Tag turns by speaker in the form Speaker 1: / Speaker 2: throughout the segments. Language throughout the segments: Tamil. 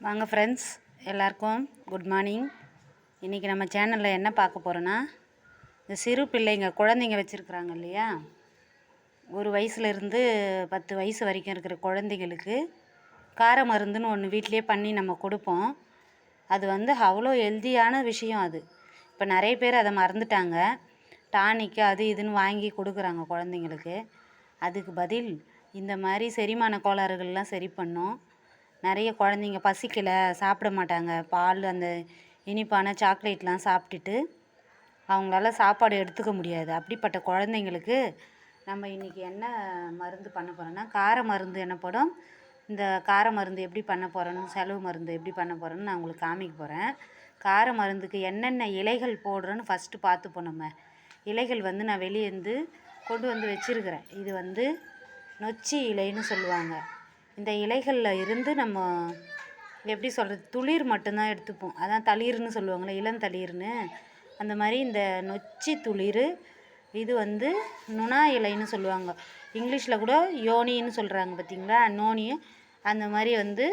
Speaker 1: வாங்க ஃப்ரெண்ட்ஸ் எல்லாருக்கும் குட் மார்னிங் இன்றைக்கி நம்ம சேனலில் என்ன பார்க்க போகிறோன்னா இந்த சிறு பிள்ளைங்க குழந்தைங்க வச்சுருக்குறாங்க இல்லையா? ஒரு வயசுலேருந்து பத்து வயசு வரைக்கும் இருக்கிற குழந்தைங்களுக்கு கார மருந்துன்னு ஒன்று வீட்டிலே பண்ணி நம்ம கொடுப்போம். அது வந்து அவ்வளோ ஹெல்தியான விஷயம் அது. இப்போ நிறைய பேர் அதை மறந்துட்டாங்க. டானிக்கு அது இதுன்னு வாங்கி கொடுக்குறாங்க குழந்தைங்களுக்கு. அதுக்கு பதில் இந்த மாதிரி செரிமான கோளாறுகள்லாம் சரி பண்ணும். நிறைய குழந்தைங்க பசிக்கல சாப்பிட மாட்டாங்க. பால் அந்த இனிப்பான சாக்லேட்லாம் சாப்பிட்டுட்டு அவங்களால சாப்பாடு எடுத்துக்க முடியாது. அப்படிப்பட்ட குழந்தைங்களுக்கு நம்ம இன்றைக்கி என்ன மருந்து பண்ண போகிறோன்னா கார மருந்து எனப்படும் இந்த கார மருந்து எப்படி பண்ண போகிறோன்னு செலவு மருந்து எப்படி பண்ண போகிறோன்னு நான் உங்களுக்கு காமிக்க போகிறேன் கார மருந்துக்கு என்னென்ன இலைகள் போடுறோன்னு ஃபஸ்ட்டு பார்த்துப்போம் நம்ம. இலைகள் வந்து நான் வெளியே இருந்து கொண்டு வந்து வச்சுருக்கிறேன். இது வந்து நொச்சி இலைன்னு சொல்லுவாங்க. இந்த இலைகளில் இருந்து நம்ம எப்படி சொல்கிறது துளிர் மட்டும்தான் எடுத்துப்போம். அதான் தளிர்னு சொல்லுவாங்கள்ல இளந்தளிர்னு அந்த மாதிரி இந்த நொச்சி துளிர் இது வந்து நுணா இலைன்னு சொல்லுவாங்க. இங்கிலீஷில் கூட யோனின்னு சொல்கிறாங்க பார்த்தீங்களா நோனி. அந்த மாதிரி வந்து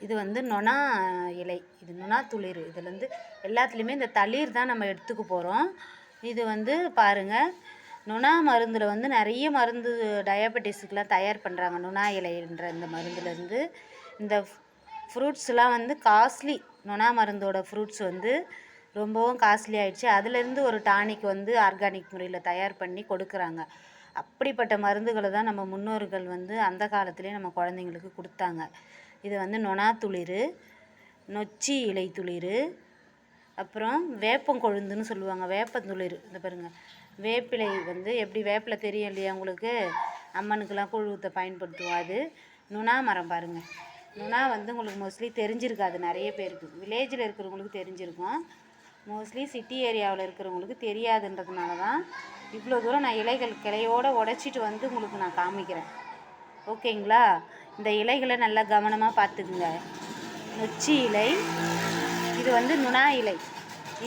Speaker 1: இது வந்து நொணா இலை. இது நுணா துளிர். இதுலேருந்து எல்லாத்துலேயுமே இந்த தளிர் தான் நம்ம எடுத்துக்க போகிறோம் இது வந்து பாருங்கள் நுணா மருந்தில் வந்து நிறைய மருந்து டயபெட்டிஸுக்கெலாம் தயார் பண்ணுறாங்க நுணா இலைன்ற இந்த மருந்துலேருந்து. இந்த ஃப்ரூட்ஸ்லாம் வந்து காஸ்ட்லி. நுணா மருந்தோட ஃப்ரூட்ஸ் வந்து ரொம்பவும் காஸ்ட்லி ஆயிடுச்சு. அதுலேருந்து ஒரு டானிக் வந்து ஆர்கானிக் முறையில் தயார் பண்ணி கொடுக்குறாங்க. அப்படிப்பட்ட மருந்துகளை தான் நம்ம முன்னோர்கள் வந்து அந்த காலத்துலேயே நம்ம குழந்தைங்களுக்கு கொடுத்தாங்க. இது வந்து நொணா துளிர் நொச்சி இலை துளிர் அப்புறம் வேப்பங்கொழுந்துன்னு சொல்லுவாங்க. வேப்பந்துளிர். இந்த பாருங்கள் வேப்பிலை வந்து எப்படி வேப்பிலை தெரியும் இல்லையா உங்களுக்கு? அம்மனுக்கெல்லாம் கூழ் ஊற்ற பயன்படுத்துவோம் அது. நுணா மரம் பாருங்கள் நுணா வந்து உங்களுக்கு மோஸ்ட்லி தெரிஞ்சிருக்காது நிறைய பேருக்கு. வில்லேஜில் இருக்கிறவங்களுக்கு தெரிஞ்சிருக்கும். மோஸ்ட்லி சிட்டி ஏரியாவில் இருக்கிறவங்களுக்கு தெரியாதுன்றதுனால தான் இவ்வளோ தூரம் நான் இலைகள் கிளையோடு உடச்சிட்டு வந்து உங்களுக்கு நான் காமிக்கிறேன். ஓகேங்களா? இந்த இலைகளை நல்லா கவனமாக பார்த்துக்குங்க. நொச்சி இலை இது வந்து நுணா இலை.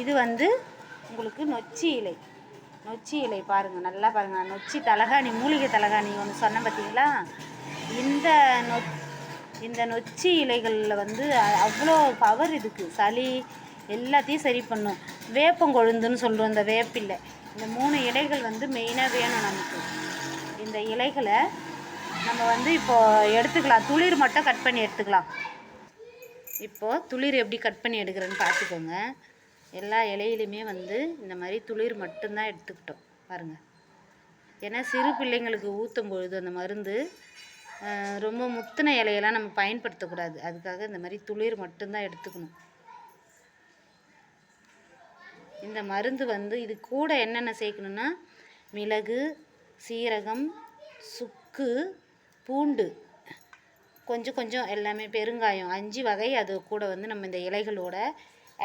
Speaker 1: இது வந்து உங்களுக்கு நொச்சி இலை. நொச்சி இலை பாருங்கள் நல்லா பாருங்கள் நொச்சி தலகாணி மூலிகை தலகாணி ஒன்று சொன்னேன் பார்த்தீங்களா இந்த நொ இந்த நொச்சி இலைகளில் வந்து அவ்வளோ பவர் இதுக்கு சளி எல்லாத்தையும் சரி பண்ணும். வேப்பங்கொழுந்துன்னு சொல்கிறோம் இந்த வேப்பில்லை. இந்த மூணு இலைகள் வந்து மெயினாக வேணும் நமக்கு. இந்த இலைகளை நம்ம வந்து இப்போ எடுத்துக்கலாம். துளிர் மட்டும் கட் பண்ணி எடுத்துக்கலாம். இப்போது துளிர் எப்படி கட் பண்ணி எடுக்கிறேன்னு பார்த்துக்கோங்க. எல்லா இலையிலையுமே வந்து இந்த மாதிரி துளிர் மட்டும்தான் எடுத்துக்கிட்டோம் பாருங்கள் ஏன்னா சிறு பிள்ளைங்களுக்கு ஊற்றும் பொழுது அந்த மருந்து ரொம்ப முத்தின இலையெல்லாம் நம்ம பயன்படுத்தக்கூடாது. அதுக்காக இந்த மாதிரி துளிர் மட்டும்தான் எடுத்துக்கணும். இந்த மருந்து வந்து இது கூட என்னென்ன சேர்க்கணுன்னா மிளகு சீரகம் சுக்கு பூண்டு கொஞ்சம் கொஞ்சம் எல்லாமே பெருங்காயம் அஞ்சு வகை அது கூட வந்து நம்ம இந்த இலைகளோட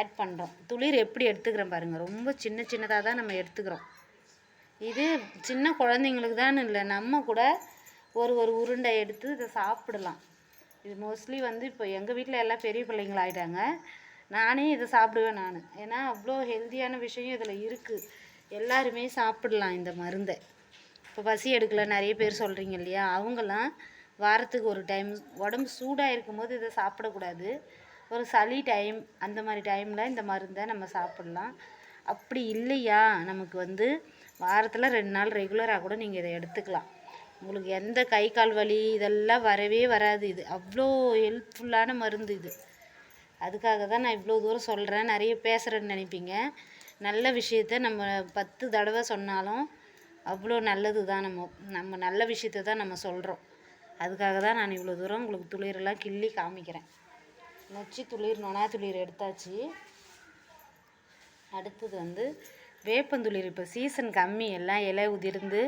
Speaker 1: ஆட் பண்ணுறோம் துளிர் எப்படி எடுத்துக்கிறோம் பாருங்கள் ரொம்ப சின்ன சின்னதாக தான் நம்ம எடுத்துக்கிறோம். இது சின்ன குழந்தைங்களுக்கு தான் இல்லை. நம்ம கூட ஒரு ஒரு உருண்டை எடுத்து இதை சாப்பிடலாம். இது மோஸ்ட்லி வந்து இப்போ எங்கள் வீட்டில் எல்லாம் பெரிய பிள்ளைங்களாயிட்டாங்க நானே இதை சாப்பிடுவேன் நான். ஏன்னா அவ்வளோ ஹெல்த்தியான விஷயம் இதில் இருக்குது எல்லாருமே சாப்பிடலாம் இந்த மருந்தை. இப்போ பசி எடுக்கல நிறைய பேர் சொல்கிறீங்க இல்லையா? அவங்கெல்லாம் வாரத்துக்கு ஒரு டைம் உடம்பு சூடாக இருக்கும்போது இதை சாப்பிடக்கூடாது. ஒரு சளி டைம் அந்த மாதிரி டைமில் இந்த மருந்தை நம்ம சாப்பிட்லாம். அப்படி இல்லையா? நமக்கு வந்து வாரத்தில் ரெண்டு நாள் ரெகுலராக கூட நீங்கள் இதை எடுத்துக்கலாம். உங்களுக்கு எந்த கை கால் வலி இதெல்லாம் வரவே வராது. இது அவ்வளோ ஹெல்ப்ஃபுல்லான மருந்து இது. அதுக்காக தான் நான் இவ்வளோ தூரம் சொல்கிறேன் நிறைய பேசுகிறேன்னு நினைப்பீங்க. நல்ல விஷயத்த நம்ம பத்து தடவை சொன்னாலும் அவ்வளோ நல்லது தான் நம்ம நம்ம நல்ல விஷயத்த தான் நம்ம சொல்கிறோம் அதுக்காக தான் நான் இவ்வளோ தூரம் உங்களுக்கு துளிரெல்லாம் கிள்ளி காமிக்கிறேன். நொச்சி துளிர் நொனா துளிர் எடுத்தாச்சு. அடுத்தது வந்து வேப்பந்துளிர். இப்போ சீசன் கம்மி. எல்லாம் இலை உதிர்ந்து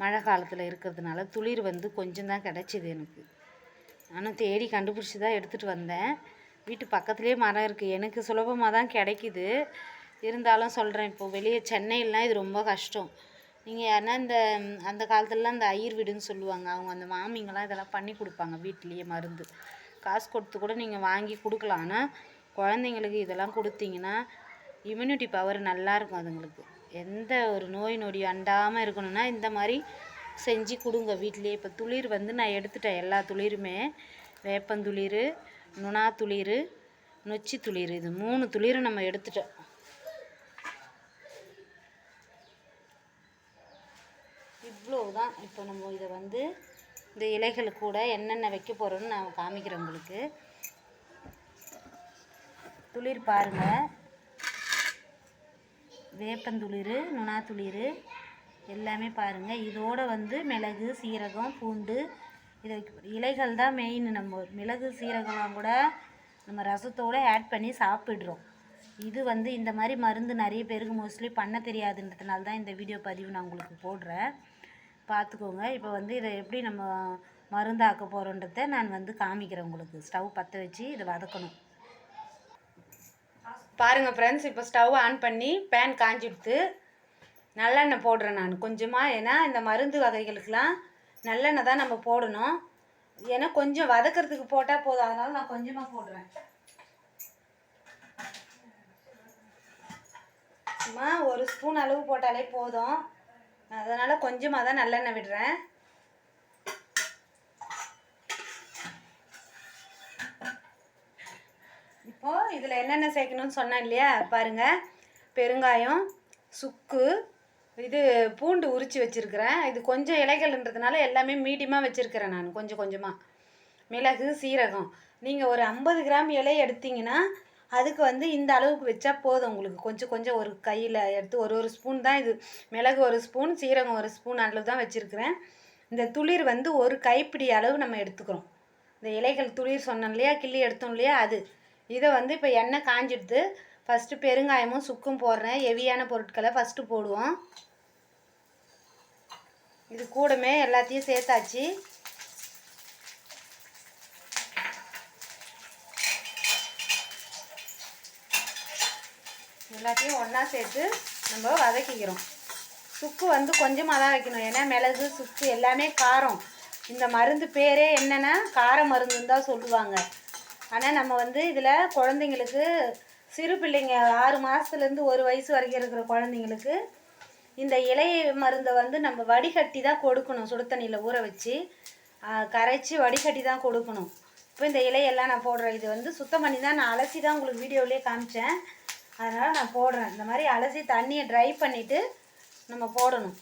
Speaker 1: மழை காலத்தில் இருக்கிறதுனால துளிர் வந்து கொஞ்சம் தான் கிடச்சிது எனக்கு. நானும் தேடி கண்டுபிடிச்சி தான் எடுத்துகிட்டு வந்தேன். வீட்டு பக்கத்துலேயே மரம் இருக்குது எனக்கு சுலபமாக தான் கிடைக்கிது. இருந்தாலும் சொல்கிறேன் இப்போது வெளியே சென்னையிலாம் இது ரொம்ப கஷ்டம். நீங்கள் யாருன்னா இந்த அந்த காலத்துலலாம் இந்த ஐயர் வீடுன்னு சொல்லுவாங்க. அவங்க அந்த மாமிங்கெல்லாம் இதெல்லாம் பண்ணி கொடுப்பாங்க வீட்லேயே மருந்து. காசு கொடுத்து கூட நீங்கள் வாங்கி கொடுக்கலாம். ஆனால் குழந்தைங்களுக்கு இதெல்லாம் கொடுத்தீங்கன்னா இம்யூனிட்டி பவர் நல்லாயிருக்கும் அதுங்களுக்கு. எந்த ஒரு நோய் நொடி அண்டாமல் இருக்கணும்னா இந்த மாதிரி செஞ்சு கொடுங்க வீட்டிலேயே இப்போ துளிர் வந்து நான் எடுத்துட்டேன் எல்லா துளிருமே. வேப்பந்துளிர் நுணா துளிர் நொச்சி துளிர். இது மூணு துளிரும் நம்ம எடுத்துட்டோம். இவ்வளோ தான் இப்போ நம்ம இதை வந்து இந்த இலைகள் கூட என்னென்ன வைக்க போகிறோன்னு நான் காமிக்கிறேன் உங்களுக்கு. துளிர் பாருங்கள் வேப்பந்துளிர் நுணாத்துளிர் எல்லாமே பாருங்கள் இதோட வந்து மிளகு சீரகம் பூண்டு இதை இலைகள் தான் மெயின் நம்ம மிளகு சீரகம்லாம் கூட நம்ம ரசத்தோடு ஆட் பண்ணி சாப்பிட்றோம். இது வந்து இந்த மாதிரி மருந்து நிறைய பேருக்கு மோஸ்ட்லி பண்ண தெரியாதுன்றதுனால தான் இந்த வீடியோ பதிவு நான் உங்களுக்கு போடுறேன். பார்த்துக்கோங்க. இப்போ வந்து இதை எப்படி நம்ம மருந்தாக்க போகிறோன்றத நான் வந்து காமிக்கிறேன் உங்களுக்கு. ஸ்டவ் பற்ற வச்சு இதை வதக்கணும். பாருங்கள் ஃப்ரெண்ட்ஸ் இப்போ ஸ்டவ் ஆன் பண்ணி பேன் காஞ்சிடுத்து. நல்லெண்ணெய் போடுறேன் நான். கொஞ்சமாக ஏன்னா இந்த மருந்து வகைகளுக்கெலாம் நல்லெண்ணெய் தான் நம்ம போடணும். ஏன்னா கொஞ்சம் வதக்கிறதுக்கு போட்டால் போதும். அதனால் நான் கொஞ்சமாக போடுறேன். சும்மா ஒரு ஸ்பூன் அளவு போட்டாலே போதும். அதனால் கொஞ்சமாக தான் நல்லெண்ணெய் விடுறேன். இப்போது இதில் என்னென்ன சேர்க்கணும்னு சொன்னேன் இல்லையா? பாருங்கள் பெருங்காயம் சுக்கு இது பூண்டு உரித்து வச்சுருக்கிறேன். இது கொஞ்சம் இலைகள்ன்றதுனால எல்லாமே மீடியமாக வச்சுருக்கிறேன் நான் கொஞ்சம் கொஞ்சமாக மிளகு சீரகம். நீங்கள் ஒரு ஐம்பது கிராம் இலை எடுத்தீங்கன்னா அதுக்கு வந்து இந்த அளவுக்கு வச்சா போதும் உங்களுக்கு. கொஞ்சம் கொஞ்சம் ஒரு கையில் எடுத்து ஒரு ஒரு ஸ்பூன் தான் இது. மிளகு ஒரு ஸ்பூன் சீரகம் ஒரு ஸ்பூன் அளவு தான் வச்சுருக்கிறேன். இந்த துளிர் வந்து ஒரு கைப்பிடி அளவு நம்ம எடுத்துக்கிறோம். இந்த இலைகள் துளிர் சொன்னோம் இல்லையா? கிள்ளி எடுத்தோம் இல்லையா? அது. இதை வந்து இப்போ எண்ணெய் காஞ்சிடுது. ஃபஸ்ட்டு பெருங்காயமும் சுக்கும் போடுறேன். ஹெவியான பொருட்களை ஃபஸ்ட்டு போடுவோம். இது கூடமே எல்லாத்தையும் சேர்த்தாச்சு. எல்லாத்தையும் ஒன்றா சேர்த்து நம்ம வதக்கிக்கிறோம். சுக்கு வந்து கொஞ்சமாக தான் வைக்கணும். ஏன்னா மிளகு சுக்கு எல்லாமே காரம். இந்த மருந்து பேரே என்னென்னா கார மருந்துன்னு தான் சொல்லுவாங்க. ஆனால் நம்ம வந்து இதில் குழந்தைங்களுக்கு சிறு பிள்ளைங்க ஆறு மாதத்துலேருந்து ஒரு வயசு வரைக்கும் இருக்கிற குழந்தைங்களுக்கு இந்த இலை மருந்தை வந்து நம்ம வடிகட்டி தான் கொடுக்கணும். சுடு தண்ணியில் ஊற வச்சு கரைச்சி வடிகட்டி தான் கொடுக்கணும். இப்போ இந்த இலையெல்லாம் நான் போடுறேன் இது வந்து சுத்தம் பண்ணி தான் நான் அலசி தான் உங்களுக்கு வீடியோவிலே காமிச்சேன். அதனால் நான் போடுறேன். இந்த மாதிரி அலசி தண்ணியை ட்ரை பண்ணிவிட்டு நம்ம போடணும்.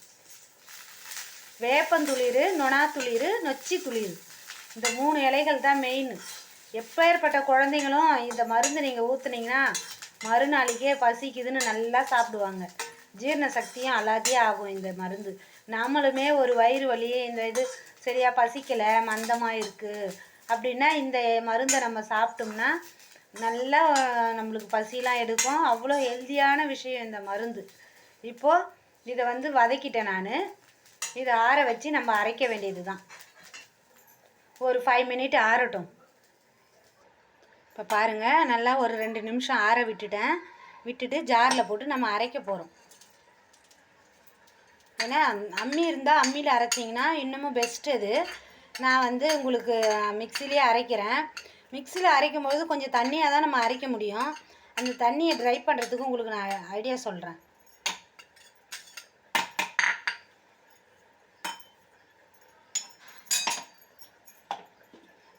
Speaker 1: வேப்பந்துளிர் நொணாத்துளிர் நொச்சி துளிர் இந்த மூணு இலைகள் தான் மெயின் எப்பேற்பட்ட குழந்தைங்களும் இந்த மருந்து நீங்கள் ஊற்றுனீங்கன்னா மறுநாளைக்கே பசிக்குதுன்னு நல்லா சாப்பிடுவாங்க. ஜீரண சக்தியும் எல்லாத்தையும் ஆகும் இந்த மருந்து. நம்மளுமே ஒரு வயிறு வலி இந்த இது சரியாக பசிக்கலை மந்தமாக இருக்குது அப்படின்னா இந்த மருந்தை நம்ம சாப்பிட்டோம்னா நல்லா நம்மளுக்கு பசிலாம் எடுக்கும். அவ்வளோ ஹெல்த்தியான விஷயம் இந்த மருந்து. இப்போது இதை வந்து வதக்கிட்டேன் நான். இதை ஆற வச்சு நம்ம அரைக்க வேண்டியது தான் ஒரு ஃபைவ் மினிட் ஆறட்டும். இப்போ பாருங்கள் நல்லா ஒரு ரெண்டு நிமிஷம் ஆற விட்டுட்டேன். விட்டுட்டு ஜாரில் போட்டு நம்ம அரைக்க போகிறோம் ஏன்னா அம்மி இருந்தால் அம்மியில் அரைச்சிங்கன்னா இன்னமும் பெஸ்ட் அது நான் வந்து உங்களுக்கு மிக்சிலேயே அரைக்கிறேன். மிக்சியில் அரைக்கும் பொழுது கொஞ்சம் தண்ணியாக தான் நம்ம அரைக்க முடியும். அந்த தண்ணியை ட்ரை பண்ணுறதுக்கு உங்களுக்கு நான் ஐடியா சொல்கிறேன்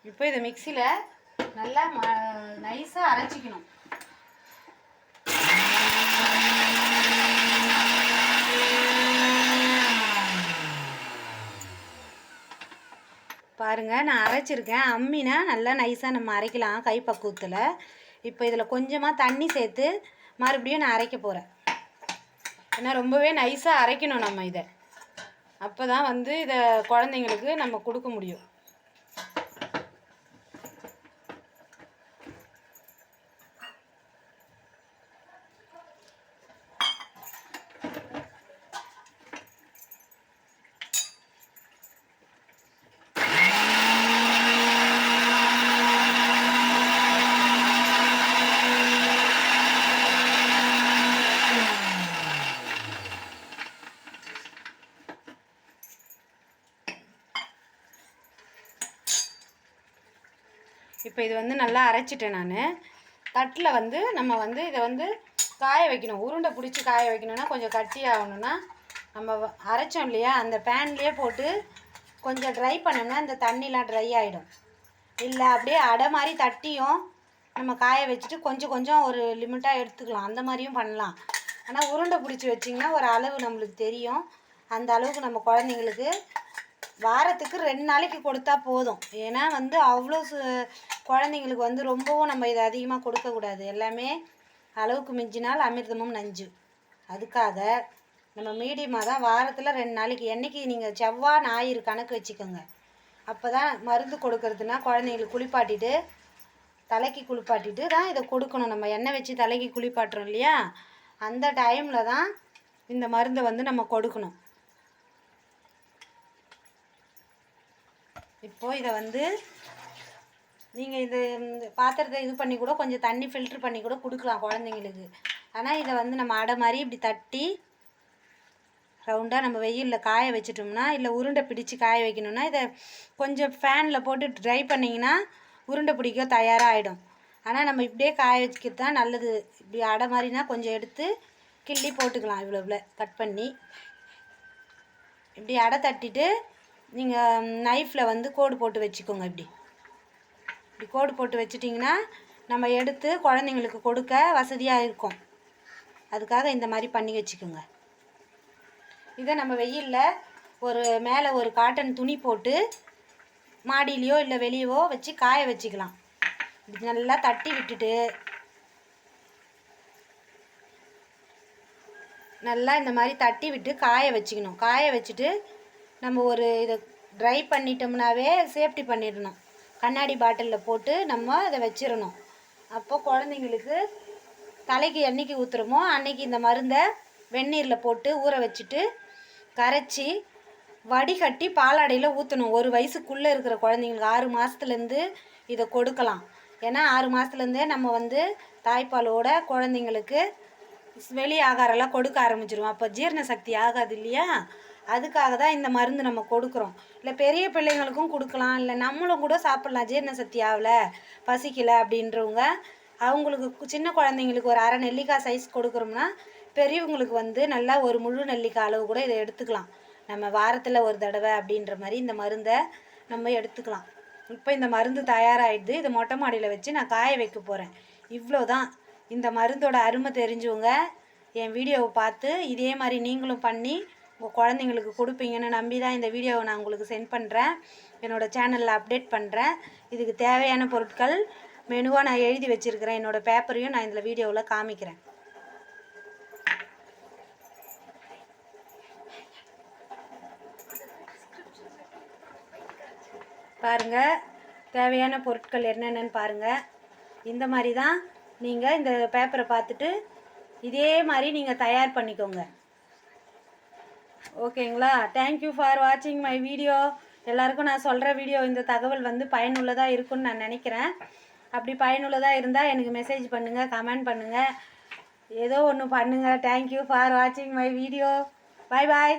Speaker 1: இப்போ இதை மிக்சியில் நல்லா ம நைஸாக அரைச்சிக்கணும். பாருங்கள் நான் அரைச்சிருக்கேன். அம்மினா நல்லா நைஸாக நம்ம அரைக்கலாம் கை பக்குவத்தில் இப்போ இதில் கொஞ்சமாக தண்ணி சேர்த்து மறுபடியும் நான் அரைக்க போகிறேன் ஏன்னா ரொம்பவே நைஸாக அரைக்கணும் நம்ம இதை. அப்போ தான் வந்து இதை குழந்தைங்களுக்கு நம்ம கொடுக்க முடியும். இப்போ இது வந்து நல்லா அரைச்சிட்டேன் நான். தட்டில் வந்து நம்ம வந்து இதை வந்து காய வைக்கணும். உருண்டை பிடிச்சி காய வைக்கணும்னா கொஞ்சம் கட்டி ஆகணும்னா நம்ம வ- அரைச்சோம் இல்லையா? அந்த பேன்லேயே போட்டு கொஞ்சம் ட்ரை பண்ணோம்னா இந்த தண்ணிலாம் ட்ரை ஆகிடும் இல்லை அப்படியே அடை மாதிரி தட்டியும் நம்ம காய வச்சுட்டு கொஞ்சம் கொஞ்சம் ஒரு லிமிட்டாக எடுத்துக்கலாம். அந்த மாதிரியும் பண்ணலாம். ஆனால் உருண்டை பிடிச்சி வச்சிங்கன்னா ஒரு அளவு நம்மளுக்கு தெரியும். அந்த அளவுக்கு நம்ம குழந்தைங்களுக்கு வாரத்துக்கு ரெண்டு நாளைக்கு கொடுத்தா போதும். ஏன்னா வந்து அவ்வளோ சு குழந்தைங்களுக்கு வந்து ரொம்பவும் நம்ம இதை அதிகமாக கொடுக்கக்கூடாது எல்லாமே அளவுக்கு மிஞ்சினால் அமிர்தமும் நஞ்சு. அதுக்காக நம்ம மீடியமாக தான் வாரத்தில் ரெண்டு நாளைக்கு என்னைக்கு நீங்கள் செவ்வாய் ஞாயிறு கணக்கு வச்சுக்கோங்க. அப்போ தான் மருந்து கொடுக்கறதுனா குழந்தைங்களுக்கு குளிப்பாட்டிட்டு தலைக்கு குளிப்பாட்டிட்டு தான் இதை கொடுக்கணும். நம்ம எண்ணெய் வச்சு தலைக்கு குளிப்பாட்டுறோம் இல்லையா? அந்த டைமில் தான் இந்த மருந்தை வந்து நம்ம கொடுக்கணும். இப்போது இதை வந்து நீங்கள் இது இந்த பாத்திரத்தை இது பண்ணி கூட கொஞ்சம் தண்ணி ஃபில்ட்ரு பண்ணி கூட கொடுக்கலாம் குழந்தைங்களுக்கு. ஆனால் இதை வந்து நம்ம அடை மாதிரி இப்படி தட்டி ரவுண்டாக நம்ம வெயிலில் காய வச்சிட்டோம்னா இல்லை உருண்டை பிடிச்சு காய வைக்கணும்னா இதை கொஞ்சம் ஃபேனில் போட்டு ட்ரை பண்ணிங்கன்னா உருண்டை பிடிக்க தயாராக ஆகிடும் ஆனால் நம்ம இப்படியே காய வச்சுக்கிறது தான் நல்லது. இப்படி அடை மாதிரினா கொஞ்சம் எடுத்து கிள்ளி போட்டுக்கலாம் இவ்வளோ இவ்வளோ கட் பண்ணி. இப்படி அடை தட்டிட்டு நீங்கள் நைஃப்பில் வந்து கோடு போட்டு வச்சுக்கோங்க இப்படி. இப்படி கோடு போட்டு வச்சிட்டிங்கன்னா நம்ம எடுத்து குழந்தைங்களுக்கு கொடுக்க வசதியாக இருக்கும். அதுக்காக இந்த மாதிரி பண்ணி வச்சுக்கோங்க. இதை நம்ம வெயிலில் ஒரு மேலே ஒரு காட்டன் துணி போட்டு மாடியிலையோ இல்லை வெளியவோ வச்சு காய வச்சுக்கலாம். இப்படி நல்லா தட்டி விட்டுட்டு நல்லா இந்த மாதிரி தட்டி விட்டு காய வச்சுக்கணும். காய வச்சுட்டு நம்ம ஒரு இதை ட்ரை பண்ணிட்டோம்னாவே சேஃப்டி பண்ணிடணும். கண்ணாடி பாட்டிலில் போட்டு நம்ம அதை வச்சிடணும். அப்போ குழந்தைங்களுக்கு தலைக்கு என்றைக்கு ஊற்றுறோமோ அன்னைக்கு இந்த மருந்தை வெந்நீரில் போட்டு ஊற வச்சுட்டு கரைச்சி வடிகட்டி பாலாடையில் ஊற்றணும் ஒரு வயசுக்குள்ளே இருக்கிற குழந்தைங்களுக்கு ஆறு மாதத்துலேருந்து இதை கொடுக்கலாம். ஏன்னா ஆறு மாதத்துலேருந்தே நம்ம வந்து தாய்ப்பாலோட குழந்தைங்களுக்கு வெளி ஆகாரம்லாம் கொடுக்க ஆரம்பிச்சிருவோம். அப்போ ஜீரண சக்தி ஆகாது இல்லையா? அதுக்காக தான் இந்த மருந்து நம்ம கொடுக்குறோம். இல்லை பெரிய பிள்ளைங்களுக்கும் கொடுக்கலாம். இல்லை நம்மளும் கூட சாப்பிட்லாம். ஜீரண சக்தி ஆகல பசிக்கல அப்படின்றவங்க அவங்களுக்கு சின்ன குழந்தைங்களுக்கு ஒரு அரை நெல்லிக்காய் சைஸ் கொடுக்குறோம்னா பெரியவங்களுக்கு வந்து நல்லா ஒரு முழு நெல்லிக்காய் அளவு கூட இதை எடுத்துக்கலாம். நம்ம வாரத்தில் ஒரு தடவை அப்படின்ற மாதிரி இந்த மருந்தை நம்ம எடுத்துக்கலாம். இப்போ இந்த மருந்து தயாராகிடுது இதை மொட்டை மாடியில் வச்சு நான் காய வைக்க போகிறேன் இவ்வளோ தான் இந்த மருந்தோட அருமை தெரிஞ்சவங்க என் வீடியோவை பார்த்து இதே மாதிரி நீங்களும் பண்ணி உங்கள் குழந்தைங்களுக்கு கொடுப்பீங்கன்னு நம்பி தான் இந்த வீடியோவை நான் உங்களுக்கு சென்ட் பண்ணுறேன் என்னோடய சேனலில் அப்டேட் பண்ணுறேன் இதுக்கு தேவையான பொருட்கள் மெனுவாக நான் எழுதி வச்சுருக்கிறேன். என்னோடய பேப்பரையும் நான் இதில் வீடியோவில் காமிக்கிறேன். பாருங்கள் தேவையான பொருட்கள் என்னென்னு பாருங்கள் இந்த மாதிரி தான் நீங்கள் இந்த பேப்பரை பார்த்துட்டு இதே மாதிரி நீங்கள் தயார் பண்ணிக்கோங்க. ஓகேங்களா? தேங்க்யூ ஃபார் வாட்சிங் மை வீடியோ எல்லாருக்கும் நான் சொல்கிற வீடியோ இந்த தகவல் வந்து பயனுள்ளதாக இருக்கும்னு நான் நினைக்கிறேன். அப்படி பயனுள்ளதாக இருந்தால் எனக்கு மெசேஜ் பண்ணுங்கள் கமெண்ட் பண்ணுங்கள் ஏதோ ஒன்று பண்ணுங்கள் தேங்க்யூ ஃபார் வாட்சிங் மை வீடியோ பாய் பாய்